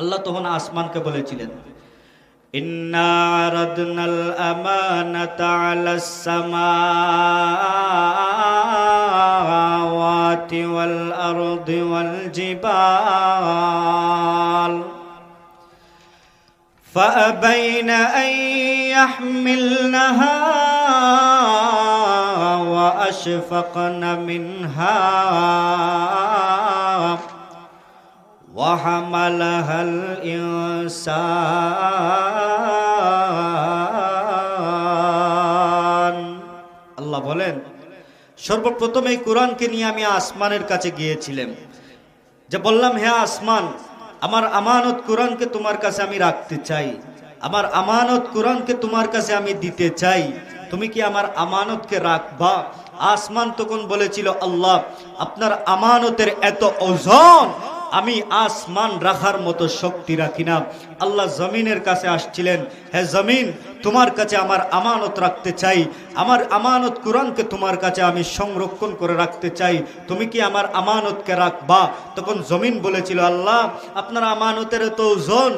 আল্লাহ তখন আসমানকে বলেছিলেন إنا عرضنا الأمانة على السماوات والأرض والجبال فأبين أن يحملنها وأشفقن منها وحملها الإنسان আল্লাহ বলেন সর্বপ্রথম এই কোরআনকে নিয়ে আমি আসমানের কাছে গিয়েছিলাম যে বললাম হ্যাঁ আসমান আমার আমানত কোরআনকে তোমার কাছে আমি রাখতে চাই আমার আমানত কোরআনকে তোমার কাছে আমি দিতে চাই তুমি কি আমার আমানতকে রাখবা আসমান তখন বলেছিল আল্লাহ আপনার আমানতের এত ওজন আমি আসমান রাখার মতো শক্তি রাখি না। আল্লাহ জমিনের কাছে আসছিলেন হ্যাঁ জমিন, তোমার কাছে আমার আমানত রাখতে চাই। আমার আমানত কোরআনকে তোমার কাছে আমি সংরক্ষণ করে রাখতে চাই। তুমি কি আমার আমানতকে রাখবা? তখন জমিন বলেছিল, আল্লাহ, আপনার আমানতের তো ওজন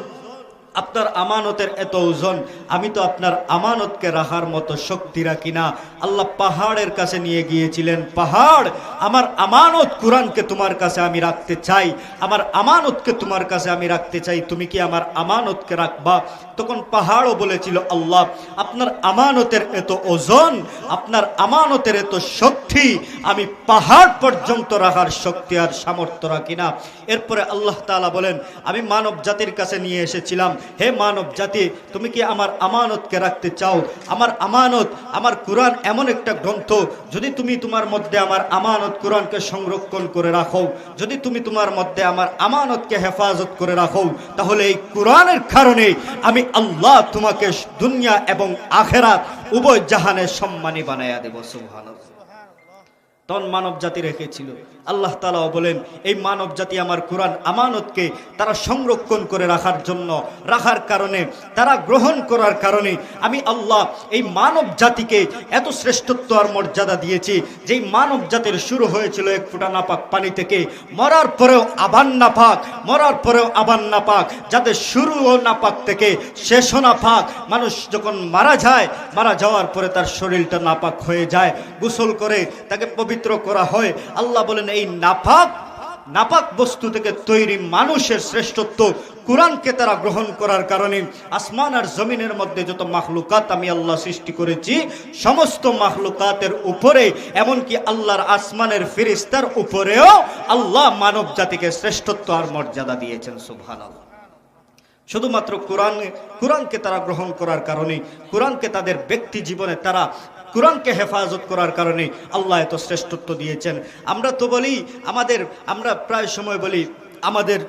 আপনার আমানতের এত ওজন, আমি তো আপনার আমানতকে রাখার মতো শক্তি রাখি না। আল্লাহ পাহাড়ের কাছে নিয়ে গিয়েছিলেন, পাহাড়, আমার আমানত কোরআনকে তোমার কাছে আমি রাখতে চাই, আমার আমানতকে তোমার কাছে আমি রাখতে চাই, তুমি কি আমার আমানতকে রাখবা? তখন পাহাড়ও বলেছিল, আল্লাহ, আপনার আমানতের এত ওজন, আপনার আমানতের এত শক্তি, আমি পাহাড় পর্যন্ত রাখার শক্তি আর সামর্থ্য রাখি না। এরপরে আল্লাহ তালা বলেন, আমি মানব জাতির কাছে নিয়ে এসেছিলাম হে মানব জাতি, তুমি কি আমার আমানতকে রাখতে চাও? আমার আমানত, আমার কোরআন এমন একটা গ্রন্থ, যদি তুমি তোমার মধ্যে আমার আমানত কোরআনকে সংরক্ষণ করে রাখো, যদি তুমি তোমার মধ্যে আমার আমানতকে হেফাজত করে রাখো, তাহলে এই কোরআনের কারণে আমি আল্লাহ তোমাকে দুনিয়া এবং আখেরাত উভয় জাহানের সম্মানী বানাইয়া দেব, সুবহানাল্লাহ। তখন মানব জাতি রেখেছিল। আল্লাহ তালাও বলেন, এই মানব জাতি আমার কোরআন আমানতকে তারা সংরক্ষণ করে রাখার জন্য, রাখার কারণে, তারা গ্রহণ করার কারণে আমি আল্লাহ এই মানব জাতিকে এত শ্রেষ্ঠত্ব আর মর্যাদা দিয়েছি, যেই মানব জাতির শুরু হয়েছিল এক ফুটা নাপাক পানি থেকে, মরার পরেও আবার নাপাক, মরার পরেও আবার নাপাক, যাদের শুরুও নাপাক থেকে শেষও নাপাক, মানুষ যখন মারা যায়, মারা যাওয়ার পরে তার শরীরটা নাপাক হয়ে যায়, গোসল করে তাকে পবিত্র করা হয়। আল্লাহ বলেন, এই নাপাক নাপাক বস্তু থেকে তৈরি মানুষের শ্রেষ্ঠত্ব কোরআনকে তারা গ্রহণ করার কারণে আসমান আর জমিনের মধ্যে যত মাখলুকাত আমি আল্লাহ সৃষ্টি করেছি, সমস্ত মাখলুকাতের উপরে, এমনকি আল্লাহর আসমানের ফিরিস্তার উপরেও আল্লাহ মানব জাতিকে শ্রেষ্ঠত্ব আর মর্যাদা দিয়েছেন, সুবহানাল্লাহ। শুধুমাত্র কোরআন, কোরআনকে তারা গ্রহণ করার কারণে, কোরআনকে তাদের ব্যক্তি জীবনে তারা কোরআনকে হেফাজত করার কারণে আল্লাহ এত শ্রেষ্ঠত্ব দিয়েছেন। আমরা তো বলি, আমাদের, আমরা প্রায় সময় বলি, আমাদের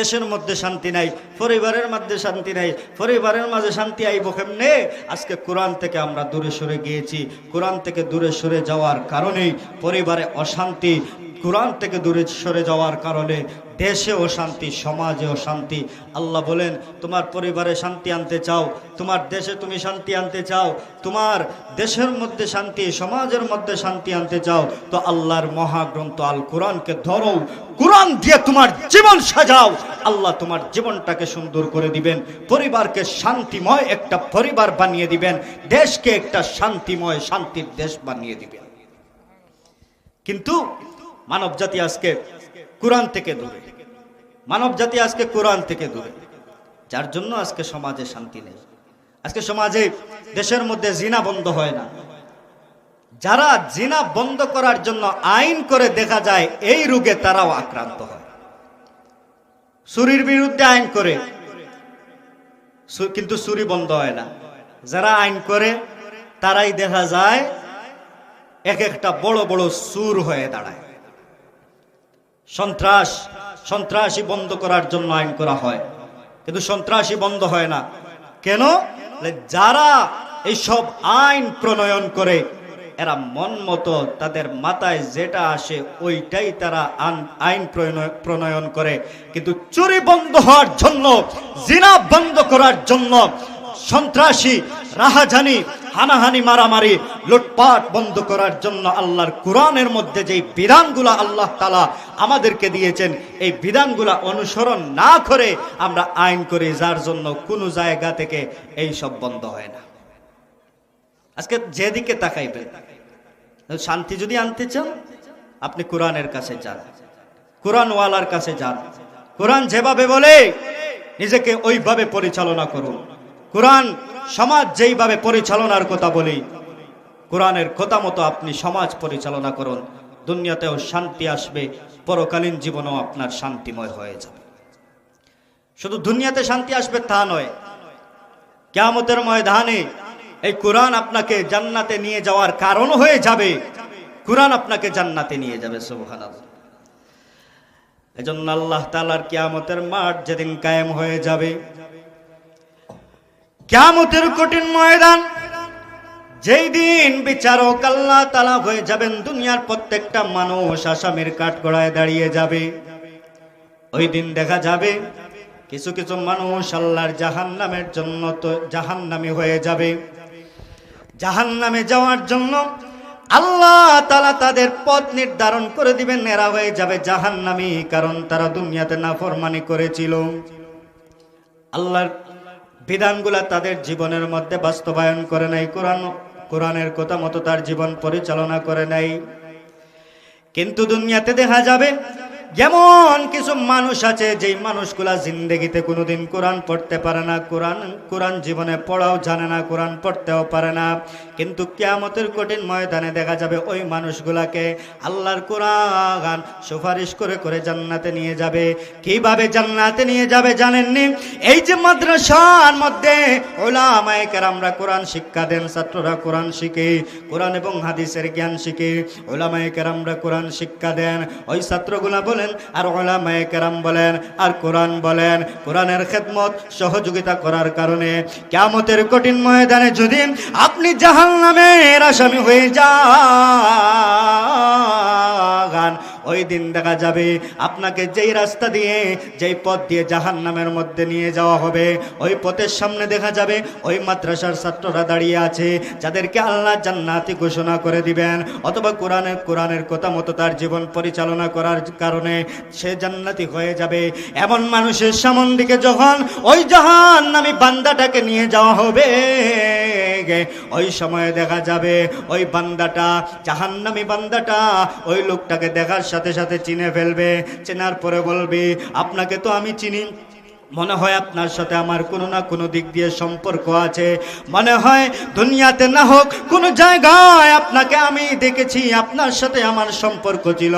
দেশের মধ্যে শান্তি নাই, পরিবারের মধ্যে শান্তি নাই, পরিবারের মাঝে শান্তি আইব কেমনে? আজকে কোরআন থেকে আমরা দূরে সরে গিয়েছি। কোরআন থেকে দূরে সরে যাওয়ার কারণেই পরিবারে অশান্তি, কোরআন থেকে দূরে সরে যাওয়ার কারণে দেশে অশান্তি সমাজে অশান্তি আল্লাহ বলেন, তোমার পরিবারে শান্তি আনতে চাও, তোমার দেশে তুমি শান্তি আনতে চাও, তোমার দেশের মধ্যে শান্তি, সমাজের মধ্যে শান্তি আনতে চাও। তো আল্লাহর মহাগ্রন্থ আল কোরআনকে ধরো, কোরআন দিয়ে তোমার জীবন সাজাও। আল্লাহ তোমার জীবনটাকে সুন্দর করে দিবেন, পরিবারকে শান্তিময় একটা পরিবার বানিয়ে দিবেন, দেশকে একটা শান্তিময়, শান্তির দেশ বানিয়ে দিবেন। কিন্তু মানব জাতি আজকে কোরআন থেকে দূরে। মানব জাতি আজকে কোরআন থেকে দূরে। যার জন্য আজকে সমাজে শান্তি নেই। আজকে সমাজে দেশের মধ্যে জিনা বন্ধ হয় না। যারা জিনা বন্ধ করার জন্য আইন করে দেখা যায়, এই রোগে তারাও আক্রান্ত হয়। চুরির বিরুদ্ধে আইন করে কিন্তু চুরি বন্ধ হয় না। যারা আইন করে, তারাই দেখা যায়, এক একটা বড় বড় সুর হয়ে দাঁড়ায়। সন্ত্রাস সন্ত্রাসী বন্ধ করার জন্য আইন করা হয়। কিন্তু সন্ত্রাসী বন্ধ হয় না। কেন? যারা এইসব আইন প্রণয়ন করে, এরা মন মতো তাদের মাথায় যেটা আসে, ওইটাই তারা আইন প্রণয়- প্রণয়ন করে। কিন্তু চুরি বন্ধ হওয়ার জন্য, জিনা বন্ধ করার জন্য সন্ত্রাসী, রাহাজানি, হানাহানি, মারামারি, লুটপাট বন্ধ করার জন্য আল্লাহর কোরআনের মধ্যে যেই বিধানগুলো আল্লাহ তালা আমাদেরকে দিয়েছেন, এই বিধানগুলো অনুসরণ না করে আমরা আইন করি, যার জন্য কোনো জায়গা থেকে এই সব বন্ধ হয় না। আজকে যেদিকে তাকাইবেন, শান্তি যদি আনতে চান, আপনি কোরআনের কাছে যান, কোরআনওয়ালার কাছে যান, কোরআন যেভাবে বলে, নিজেকে ওইভাবে পরিচালনা করুন। কোরআন সমাজ যেইভাবে পরিচালনার কথা বলি, কোরআনের কথা মতো আপনি সমাজ পরিচালনা করুন। দুনিয়াতেও শান্তি আসবে, পরকালীন জীবনও আপনার শান্তিময় হয়ে যাবে। শুধু দুনিয়াতে শান্তি আসবে তা নয়, কেয়ামতের ময়দানে এই কোরআন আপনাকে জান্নাতে নিয়ে যাওয়ার কারণ হয়ে যাবে। কোরআন আপনাকে জান্নাতে নিয়ে যাবে, সুবহানাল্লাহ। এজন্য আল্লাহ তাআলার কিয়ামতের মাঠ যেদিন কায়েম হয়ে যাবে কিয়ামতের কঠিন ময়দান। যেই দিন বিচারক আল্লাহ তালা হয়ে যাবেন, দুনিয়ার প্রত্যেকটা মানুষ আসামির কাঠগড়ায় দাঁড়িয়ে যাবে। ওই দিন দেখা যাবে, কিছু কিছু মানুষ আল্লাহর জাহান নামের জন্য তো জাহান নামে হয়ে যাবে। জাহান নামে যাওয়ার জন্য আল্লাহ তালা তাদের পথ নির্ধারণ করে দিবেন, এরা হয়ে যাবে জাহান নামি কারণ তারা দুনিয়াতে নাফরমানি করেছিল। আল্লাহর বিধানগুলা তাদের জীবনের মধ্যে বাস্তবায়ন করে নাই, কোরআন, কোরআনের কথা মতো তার জীবন পরিচালনা করে নাই। কিন্তু দুনিয়াতে দেখা যাবে যেমন কিছু মানুষ আছে, যেই মানুষগুলা জিন্দগিতে কোনোদিন কোরআন পড়তে পারে না, কোরআন কোরআন জীবনে পড়াও জানে না, কোরআন পড়তেও পারে না। কিন্তু কেয়ামতের কঠিন ময়দানে দেখা যাবে ওই মানুষগুলাকে আল্লাহর কোরআন সুপারিশ করে করে জান্নাতে নিয়ে যাবে। কীভাবে জান্নাতে নিয়ে যাবে জানেননি? এই যে মাদ্রাসার মধ্যে ওলামায়ে কেরামরা কোরআন শিক্ষা দেন, ছাত্ররা কোরআন শিখে, কোরআন এবং হাদিসের জ্ঞান শিখে, ওলামায়ে কেরামরা কোরআন শিক্ষা দেন, ওই ছাত্রগুলা বলেন, আর ওলামায় কেরাম বলেন, আর কোরআন বলেন, কোরআনের খেদমত সহযোগিতা করার কারণে কেমতের কঠিন ময়দানে যদি আপনি জাহান নামের আসামি হয়ে যান ওই দিন দেখা যাবে আপনাকে যেই রাস্তা দিয়ে, যেই পথ দিয়ে জাহান নামের মধ্যে নিয়ে যাওয়া হবে, ওই পথের সামনে দেখা যাবে ওই মাদ্রাসার ছাত্ররা দাঁড়িয়ে আছে, যাদেরকে আল্লাহ জান্নাতি ঘোষণা করে দিবেন, অথবা কোরআনের কোরআনের কথা মতো তার জীবন পরিচালনা করার কারণে সে জান্নাতি হয়ে যাবে। এমন মানুষের সামন দিকে যখন ওই জাহান নামি বান্দাটাকে নিয়ে যাওয়া হবে ওই সময়ে দেখা যাবে ওই বান্দাটা, জাহান্নামি বান্দাটা, ওই লোকটাকে দেখার সাথে সাথে চিনে ফেলবে। চেনার পরে বলবি, আপনাকে তো আমি চিনি। মনে হয় আপনার সাথে আমার কোনো না কোনো দিক দিয়ে সম্পর্ক আছে। মনে হয় দুনিয়াতে না হোক, কোনো জায়গায় আপনাকে আমি দেখেছি, আপনার সাথে আমার সম্পর্ক ছিল।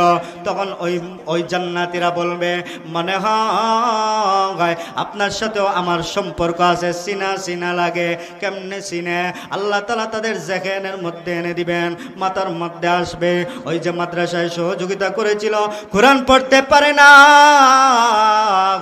তখন ওই ওই জান্নাতিরা বলবে, মনে হয় আপনার সাথেও আমার সম্পর্ক আছে, সিনা সিনা লাগে, কেমনে সিনে? আল্লাহ তালা তাদের জেখেনের মধ্যে এনে দিবেন, মাথার মধ্যে আসবে। ওই যে মাদ্রাসায় সহযোগিতা করেছিল, কোরআন পড়তে পারে না,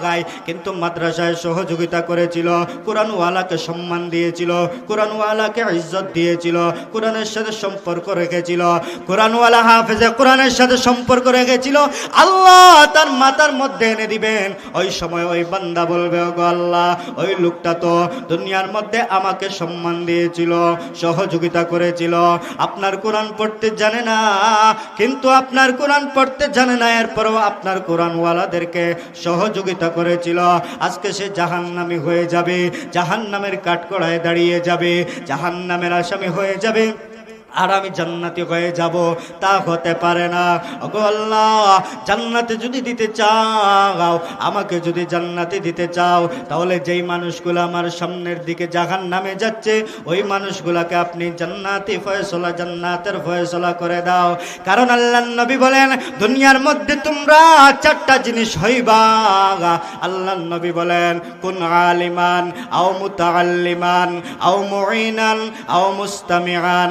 গায়, কিন্তু মাদ্রাসায় সহযোগিতা করেছিল, কোরআনওয়ালাকে সম্মান দিয়েছিল, কোরআনওয়ালাকে ইজ্জত দিয়েছিল, কোরআনের সাথে সম্পর্ক রেখেছিল। কোরআনওয়ালা হাফেজে কোরআনের সাথে সম্পর্ক রেখেছিল, আল্লাহ তার মাথার মধ্যে এনে দিবেন। ওই সময় ওই বান্দা বলবে গো আল্লাহ, ওই লোকটা তো দুনিয়ার মধ্যে আমাকে সম্মান দিয়েছিল, সহযোগিতা করেছিল। আপনার কোরআন পড়তে জানে না, কিন্তু আপনার কোরআন পড়তে জানে না, এরপরও আপনার কোরআনওয়ালাদেরকে সহযোগিতা করেছিল। আজকে সে জাহান্নামি হয়ে যাবে জাহান্নামের কাঠকড়ায় দাঁড়িয়ে যাবে জাহান্নামের আসামি হয়ে যাবে। আর আমি জান্নাতি হয়ে যাব, তা হতে পারে না। আল্লাহ, জান্নাতে যদি দিতে চাও, আমাকে যদি জান্নাতে দিতে চাও, তাহলে যেই মানুষগুলো আমার সামনের দিকে জাহান নামে যাচ্ছে, ওই মানুষগুলাকে আপনি জান্নাতি ফয়সলা, জান্নাতের ফয়সলা করে দাও। কারণ আল্লাহ নবী বলেন, দুনিয়ার মধ্যে তোমরা চারটা জিনিস হইবা আল্লাহ নবী বলেন, কোন আলিমান, আও মুতাআল্লিমান, আও মুঈনান, আও মুস্তামিআন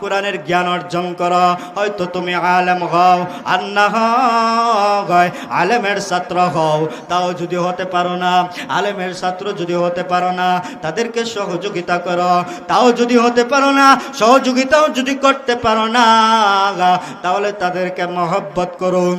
কোরআনের জ্ঞান অর্জন করো। হয়তো তুমি আলেম হও আর না হয়, আলেমের ছাত্র হও। তাও যদি হতে পারো না, আলেমের ছাত্র যদি হতে পারো না, তাদেরকে সহযোগিতা করো। তাও যদি হতে পারো না, সহযোগিতাও যদি করতে পারো না, তাহলে তাদেরকে মহব্বত করুন।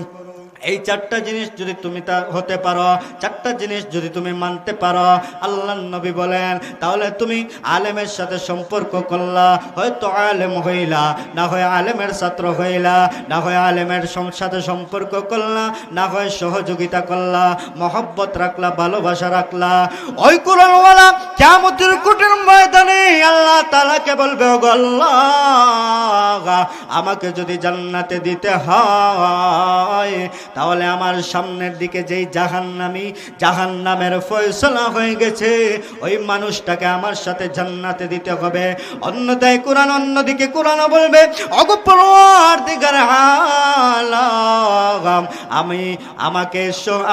এই চারটা জিনিস যদি তুমি তা হতে পারো, চারটা জিনিস যদি তুমি মানতে পারো আল্লাহ নবী বলেন, তাহলে তুমি আলেমের সাথে সম্পর্ক করলা, হয়তো আলেম হইলা, না হয় আলেমের ছাত্র হইলা, না হয় আলেমের সাথে সম্পর্ক করলা, না হয় সহযোগিতা করলা, মহব্বত রাখলা, ভালোবাসা রাখলা। ওই কুটির ময়দানে আল্লাহ বলবে, "ও আল্লাহ আমাকে যদি জান্নাতে দিতে হয়, তাহলে আমার সামনের দিকে যেই জাহান্নামি, জাহান্নামের ফয়সলা হয়ে গেছে, ওই মানুষটাকে আমার সাথে জান্নাতে দিতে হবে। অন্যদায় কোরআন অন্যদিকে কোরআন বলবে অগপর আলাম আমি আমাকে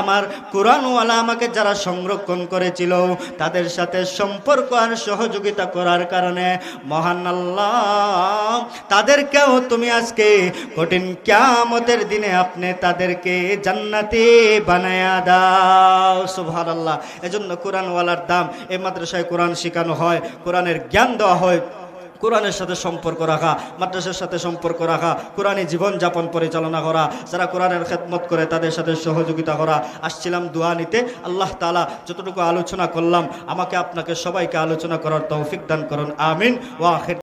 আমার কোরআনওয়ালা আমাকে যারা সংরক্ষণ করেছিল, তাদের সাথে সম্পর্ক আর সহযোগিতা করার কারণে মহান আল্লাহ, তাদেরকেও তুমি আজকে কঠিন কিয়ামতের দিনে আপনি তাদেরকে জান্নাতে বানায়া দাও। সুভার আল্লাহ এজন্য কোরআনওয়ালার দাম এই মাদ্রাসায় কোরআন শেখানো হয়, কোরআনের জ্ঞান দেওয়া হয়। কোরআনের সাথে সম্পর্ক রাখা, মাদ্রাসার সাথে সম্পর্ক রাখা কোরআনে জীবনযাপন পরিচালনা করা, যারা কোরআনের খেদমত করে তাদের সাথে সহযোগিতা করা। আসছিলাম দোয়া নিতে। আল্লাহ তালা যতটুকু আলোচনা করলাম, আমাকে আপনাকে সবাইকে আলোচনা করার তৌফিক দান করুন। আমিন। ওয়াহিদ